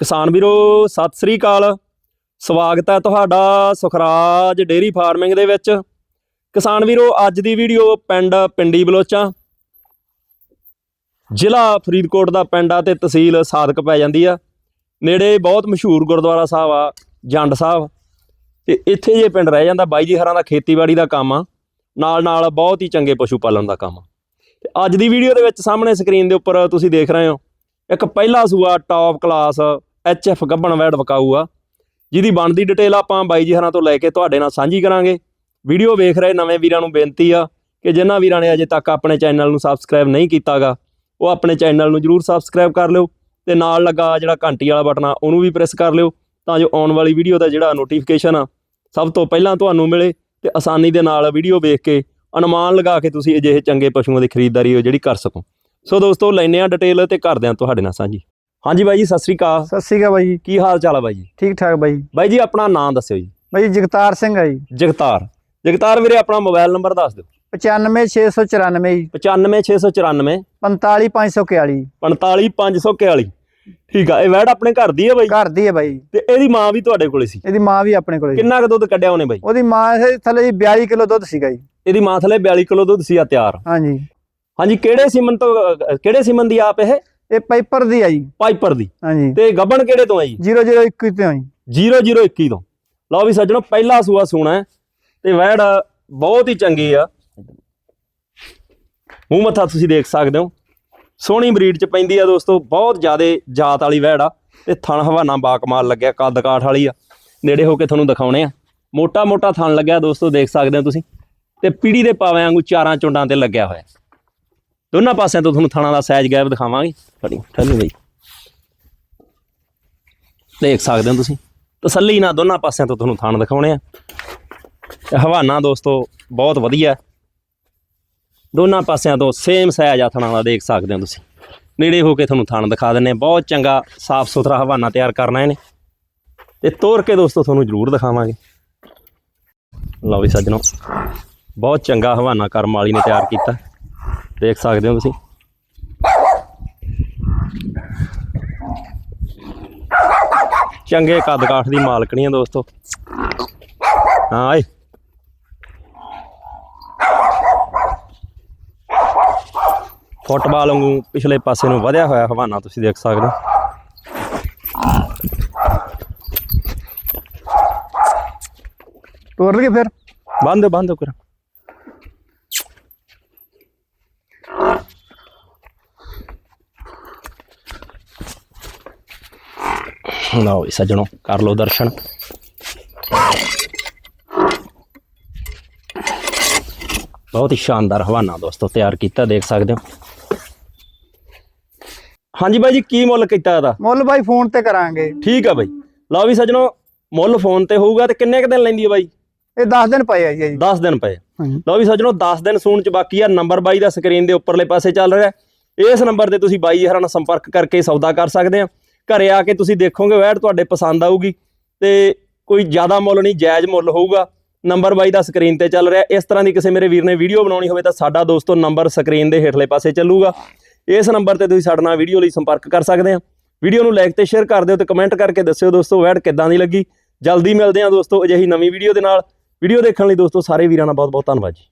ਕਿਸਾਨ ਵੀਰੋ, ਸਤਿ ਸ੍ਰੀ ਅਕਾਲ। ਸਵਾਗਤ ਹੈ ਤੁਹਾਡਾ ਸੁਖਰਾਜ ਡੇਰੀ ਫਾਰਮਿੰਗ ਦੇ ਵਿੱਚ। ਕਿਸਾਨ ਵੀਰੋ, ਅੱਜ ਦੀ ਵੀਡੀਓ ਪਿੰਡ ਪਿੰਡੀ ਬਲੋਚਾਂ। ਜ਼ਿਲ੍ਹਾ ਫਰੀਦਕੋਟ ਦਾ ਪਿੰਡ ਆ ਤੇ ਤਹਿਸੀਲ ਸਾਦਕ ਪੈ ਜਾਂਦੀ ਆ। ਨੇੜੇ ਬਹੁਤ ਮਸ਼ਹੂਰ ਗੁਰਦੁਆਰਾ ਸਾਹਿਬ ਆ, ਜੰਡ ਸਾਹਿਬ। ਤੇ ਇੱਥੇ ਜੇ ਪਿੰਡ ਰਹਿ ਜਾਂਦਾ, ਬਾਈ ਜੀ ਹਰਾਂ ਦਾ ਖੇਤੀਬਾੜੀ ਦਾ ਕੰਮ ਆ। ਨਾਲ ਨਾਲ ਬਹੁਤ ਹੀ ਚੰਗੇ ਪਸ਼ੂ ਪਾਲਣ ਦਾ ਕੰਮ ਆ। ਤੇ ਅੱਜ ਦੀ ਵੀਡੀਓ ਦੇ ਵਿੱਚ ਸਾਹਮਣੇ ਸਕਰੀਨ ਦੇ ਉੱਪਰ ਤੁਸੀਂ ਦੇਖ ਰਹੇ ਹੋ, ਇੱਕ ਪਹਿਲਾ ਸੂਆ ਟੌਪ ਕਲਾਸ ਐਫ ਗੱਬਣ ਵੈੜ ਵਕਾਊ ਆ ਜਿਹਦੀ ਬਣਦੀ ਡਿਟੇਲ ਆਪਾਂ ਬਾਈ ਜੀ ਹਰਾਂ ਤੋਂ ਲੈ ਕੇ ਤੁਹਾਡੇ ਨਾਲ ਸਾਂਝੀ ਕਰਾਂਗੇ। ਵੀਡੀਓ ਵੇਖ ਰਹੇ ਨਵੇਂ ਵੀਰਾਂ ਨੂੰ ਬੇਨਤੀ ਆ ਕਿ ਜਿਨ੍ਹਾਂ ਵੀਰਾਂ ਨੇ ਅਜੇ ਤੱਕ ਆਪਣੇ ਚੈਨਲ ਨੂੰ ਸਬਸਕ੍ਰਾਈਬ ਨਹੀਂ ਕੀਤਾਗਾ, ਉਹ ਆਪਣੇ ਚੈਨਲ ਨੂੰ ਜਰੂਰ ਸਬਸਕ੍ਰਾਈਬ ਕਰ ਲਿਓ ਤੇ ਨਾਲ ਲੱਗਾ ਜਿਹੜਾ ਘੰਟੀ ਵਾਲਾ ਬਟਨ ਆ, ਉਹਨੂੰ ਵੀ ਪ੍ਰੈਸ ਕਰ ਲਿਓ ਤਾਂ ਜੋ ਆਉਣ ਵਾਲੀ ਵੀਡੀਓ ਦਾ ਜਿਹੜਾ ਨੋਟੀਫਿਕੇਸ਼ਨ ਆ, ਸਭ ਤੋਂ ਪਹਿਲਾਂ ਤੁਹਾਨੂੰ ਮਿਲੇ ਤੇ ਆਸਾਨੀ ਦੇ ਨਾਲ ਵੀਡੀਓ ਵੇਖ ਕੇ ਅਨੁਮਾਨ ਲਗਾ ਕੇ ਤੁਸੀਂ ਅਜਿਹੇ ਚੰਗੇ ਪਸ਼ੂਆਂ ਦੀ ਖਰੀਦਦਾਰੀ ਉਹ ਜਿਹੜੀ ਕਰ ਸਕੋ। ਸੋ ਦੋਸਤੋ ਲੈਨੇ ਆ ਡਿਟੇਲ ਤੇ ਕਰਦੇ ਆ ਤੁਹਾਡੇ ਨਾਲ ਸਾਂਝੀ। ਹਾਂਜੀ ਬਾਈ ਜੀ ਸਤਿ ਸ੍ਰੀ ਅਕਾਲ। ਸਤਿ ਸ਼੍ਰੀ ਅਕਾਲ ਬਾਈ ਜੀ। ਕੀ ਹਾਲ ਚਾਲ ਆ ਬਾਈ ਜੀ? ਠੀਕ ਠਾਕ ਬਾਈ। ਬਾਈ ਜੀ ਆਪਣਾ ਨਾਮ ਦੱਸਿਓ ਜੀ। ਬਾਈ ਜਗਤਾਰ ਸਿੰਘ ਆ ਜੀ। ਜਗਤਾਰ। ਜਗਤਾਰ ਵੀਰੇ ਆਪਣਾ ਮੋਬਾਈਲ ਨੰਬਰ ਦੱਸ ਦਿਓ। 95694 ਜੀ। 95694 45541 45541 ਠੀਕ ਆ ਇਹ ਵੈੜ ਆਪਣੇ ਘਰ ਦੀ ਹੈ ਬਾਈ? ਘਰ ਦੀ ਹੈ ਬਾਈ। ਤੇ ਇਹਦੀ ਮਾਂ ਵੀ ਤੁਹਾਡੇ ਕੋਲੇ ਸੀ? ਇਹਦੀ ਮਾਂ ਵੀ ਆਪਣੇ ਕੋਲੇ। ਕਿੰਨਾ ਕੁ ਦੁੱਧ ਕੱਢਿਆ ਉਹਨੇ ਬਾਈ? ਉਹਦੀ ਮਾਂ ਥੱਲੇ ਜੀ 42 ਕਿਲੋ ਦੁੱਧ ਸੀਗਾ ਜੀ। ਇਹਦੀ ਮਾਂ ਥਲੇ 42 ਕਿਲੋ ਦੁੱਧ ਸੀ ਆ ਤਿਆਰ। ਹਾਂਜੀ। ਹਾਂਜੀ ਕਿਹੜੇ ਸੀਮਨ ਤੋਂ ਕਿਹੜੇ ਸੀਮਨ ਦੀ ਆਪ ਇਹ? ਇਹ ਪਾਈਪਰ ਦੀ ਆ ਜੀ। ਪਾਈਪਰ ਦੀ। ਹਾਂਜੀ। ਤੇ ਗੱਬਣ ਕਿਹੜੇ ਤੋਂ ਆ ਜੀ? 0021 ਤੇ ਆ ਜੀ। 0021 ਤੋਂ। ਲਓ ਵੀ ਸੱਜਣੋ ਪਹਿਲਾ ਸੂਆ ਸੂਣਾ ਤੇ ਵੈੜ ਬਹੁਤ ਹੀ ਚੰਗੀ ਆ। ਮੂੰਹ ਮੱਥਾ ਤੁਸੀਂ ਦੇਖ ਸਕਦੇ ਹੋ। ਸੋਹਣੀ ਬਰੀਡ ਚ ਪੈਂਦੀ ਆ ਦੋਸਤੋ ਬਹੁਤ ਜ਼ਿਆਦੇ ਜਾਤ ਵਾਲੀ ਵੈੜ ਆ। ਤੇ ਥਣ ਹਵਾਨਾ ਬਾਕਮਾਲ ਲੱਗਿਆ ਕੱਦ ਕਾਠ ਵਾਲੀ ਆ। ਨੇੜੇ ਹੋ ਕੇ ਤੁਹਾਨੂੰ ਦਿਖਾਉਣੇ ਆ। ਮੋਟਾ ਮੋਟਾ ਥਣ ਲੱਗਿਆ ਦੋਸਤੋ ਦੇਖ ਸਕਦੇ ਹੋ ਤੁਸੀਂ। ਤੇ ਪੀੜੀ ਦੇ ਪਾਵੇਂ ਵਾਂਗੂ ਚਾਰਾਂ ਚੁੰਡਾਂ ਤੇ ਲੱਗਿਆ ਹੋਇਆ। ਦੋਨਾਂ ਪਾਸਿਆਂ ਤੋਂ ਤੁਹਾਨੂੰ ਥਣਾਂ ਦਾ ਸਾਈਜ਼ ਗੈਪ ਦਿਖਾਵਾਂਗੇ। ਫੜੀ ਠੱਲੀ ਬਈ ਦੇਖ ਸਕਦੇ ਹੋ ਤੁਸੀਂ। ਤਸੱਲੀ ਨਾਲ ਦੋਨਾਂ ਪਾਸਿਆਂ ਤੋਂ ਤੁਹਾਨੂੰ ਥਾਣ ਦਿਖਾਉਣੇ ਆ। ਹਵਾਨਾ ਦੋਸਤੋ, ਬਹੁਤ ਵਧੀਆ। ਦੋਨਾਂ ਪਾਸਿਆਂ ਤੋਂ ਸੇਮ ਸਾਈਜ਼ ਆ ਥਣਾਂ ਦਾ ਦੇਖ ਸਕਦੇ ਹੋ ਤੁਸੀਂ। ਨੇੜੇ ਹੋ ਕੇ ਤੁਹਾਨੂੰ ਥਾਣ ਦਿਖਾ ਦਿੰਨੇ ਬਹੁਤ ਚੰਗਾ ਸਾਫ਼ ਸੁਥਰਾ ਹਵਾਨਾ ਤਿਆਰ ਕਰਨਾ ਇਹਨੇ। ਤੇ ਤੋਰ ਕੇ ਦੋਸਤੋ ਤੁਹਾਨੂੰ ਜ਼ਰੂਰ ਦਿਖਾਵਾਂਗੇ। ਲਓ ਵੀ ਸੱਜਣੋ, ਬਹੁਤ ਚੰਗਾ ਹਵਾਨਾ ਕਰਮ ਵਾਲੀ ਨੇ ਤਿਆਰ ਕੀਤਾ। ਦੇਖ ਸਕਦੇ ਹੋ ਤੁਸੀਂ। ਚੰਗੇ ਕੱਦ ਕਾਠ ਦੀ ਮਾਲਕਣੀ ਆ ਦੋਸਤੋ। ਹਾਂ ਏ ਫੁੱਟਬਾਲ ਵਾਂਗੂ ਪਿਛਲੇ ਪਾਸੇ ਨੂੰ ਵਧਿਆ ਹੋਇਆ ਹਵਾਨਾ ਤੁਸੀਂ ਦੇਖ ਸਕਦੇ ਹੋ। ਤੋੜ ਲਈਏ ਫਿਰ। ਬੰਦ ਬੰਦ ਕਰ। ਲਓ ਜੀ ਸੱਜਣੋ ਕਰ ਲਓ ਦਰਸ਼ਨ। ਬਹੁਤ ਹੀ ਸ਼ਾਨਦਾਰ ਹਵਾਨਾ ਦੋਸਤੋ ਤਿਆਰ ਕੀਤਾ ਦੇਖ ਸਕਦੇ ਹੋ। ਹਾਂਜੀ ਬਾਈ ਜੀ ਕੀ ਮੁੱਲ ਕੀਤਾ ਇਹਦਾ? ਮੁੱਲ ਬਾਈ ਫੋਨ ਤੇ ਕਰਾਂਗੇ। ਠੀਕ ਆ ਬਾਈ। ਲਓ ਵੀ ਸੱਜਣੋ ਮੁੱਲ ਫੋਨ ਤੇ ਹੋਊਗਾ ਤੇ ਕਿੰਨੇ ਕੁ ਦਿਨ ਲੈਂਦੀ ਹੈ ਬਾਈ? ਇਹ 10 ਦਿਨ ਪਏ ਆ ਜੀ ਜੀ 10 ਦਿਨ ਪਏ। ਲਓ ਵੀ ਸੱਜਣੋ 10 ਦਿਨ ਸੂਣ ਚ ਬਾਕੀ ਆ ਨੰਬਰ ਬਾਈ ਦਾ ਸਕਰੀਨ ਦੇ ਉੱਪਰਲੇ ਪਾਸੇ ਚੱਲ ਰਿਹਾ। ਇਸ ਨੰਬਰ ਤੇ ਤੁਸੀਂ ਬਾਈ ਹਰਾਂ ਨਾਲ ਸੰਪਰਕ ਕਰਕੇ ਸੌਦਾ ਕਰ ਸਕਦੇ ਆ। ਘਰੇ ਆ ਕੇ ਤੁਸੀਂ ਦੇਖੋਗੇ ਵੈਟ ਤੁਹਾਡੇ ਪਸੰਦ ਆਊਗੀ। ਤੇ ਕੋਈ ਜ਼ਿਆਦਾ ਮੁੱਲ ਨਹੀਂ, ਜਾਇਜ਼ ਮੁੱਲ ਹੋਊਗਾ। ਨੰਬਰ ਬਾਈ ਦਾ ਸਕਰੀਨ ਤੇ ਚੱਲ ਰਿਹਾ। ਇਸ ਤਰ੍ਹਾਂ ਦੀ ਕਿਸੇ ਮੇਰੇ ਵੀਰ ਨੇ ਵੀਡੀਓ ਬਣਾਉਣੀ ਹੋਵੇ ਤਾਂ ਸਾਡਾ ਦੋਸਤੋ ਨੰਬਰ ਸਕਰੀਨ ਦੇ ਹੇਠਲੇ ਪਾਸੇ ਚੱਲੂਗਾ। ਇਸ ਨੰਬਰ ਤੇ ਤੁਸੀਂ ਸਾਡੇ ਨਾਲ ਵੀਡੀਓ ਲਈ ਸੰਪਰਕ ਕਰ ਸਕਦੇ ਆ। ਵੀਡੀਓ ਨੂੰ ਲਾਈਕ ਤੇ ਸ਼ੇਅਰ ਕਰ ਦਿਓ ਤੇ ਕਮੈਂਟ ਕਰਕੇ ਦੱਸਿਓ ਦੋਸਤੋ ਵੈਡ ਕਿੱਦਾਂ ਦੀ ਲੱਗੀ। ਜਲਦੀ ਮਿਲਦੇ ਆ ਦੋਸਤੋ ਅਜਿਹੀ ਨਵੀਂ ਵੀਡੀਓ ਦੇ ਨਾਲ। ਵੀਡੀਓ ਦੇਖਣ ਲਈ ਦੋਸਤੋ ਸਾਰੇ ਵੀਰਾਂ ਦਾ ਬਹੁਤ ਬਹੁਤ ਧੰਨਵਾਦ ਜੀ।